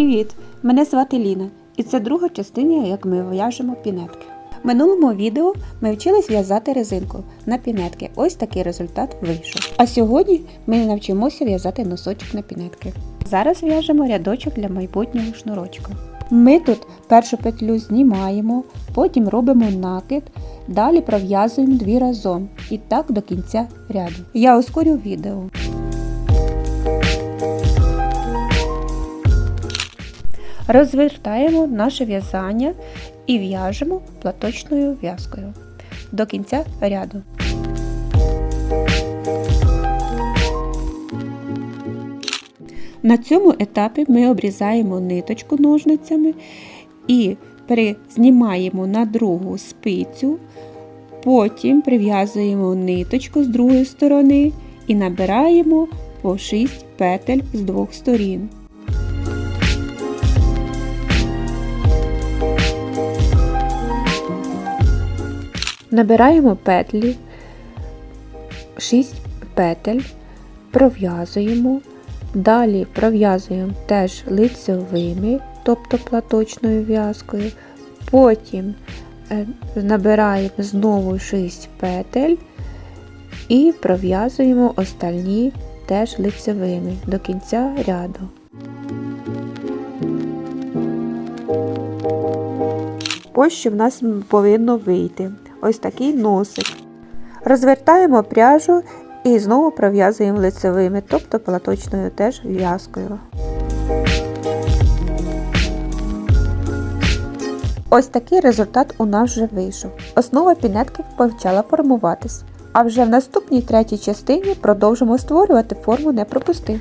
Привіт! Мене звати Ліна, і це друга частина, як ми в'яжемо пінетки. В минулому відео ми вчились в'язати резинку на пінетки. Ось такий результат вийшов. А сьогодні ми навчимося в'язати носочок на пінетки. Зараз в'яжемо рядочок для майбутнього шнурочка. Ми тут першу петлю знімаємо, потім робимо накид, далі пров'язуємо дві разом і так до кінця ряду. Я ускорю відео. Розвертаємо наше в'язання і в'яжемо платочною в'язкою до кінця ряду. На цьому етапі ми обрізаємо ниточку ножницями і знімаємо на другу спицю, потім прив'язуємо ниточку з другої сторони і набираємо по 6 петель з двох сторін. Набираємо петлі, 6 петель, пров'язуємо, далі пров'язуємо теж лицевими, тобто платочною в'язкою, потім е, набираємо знову 6 петель і пров'язуємо остальні теж лицевими до кінця ряду. Ось що в нас повинно вийти. Ось такий носик. Розвертаємо пряжу і знову пров'язуємо лицевими, тобто платочною теж в'язкою. Ось такий результат у нас вже вийшов. Основа пінетки почала формуватись. А вже в наступній третій частині продовжимо створювати форму не пропусти.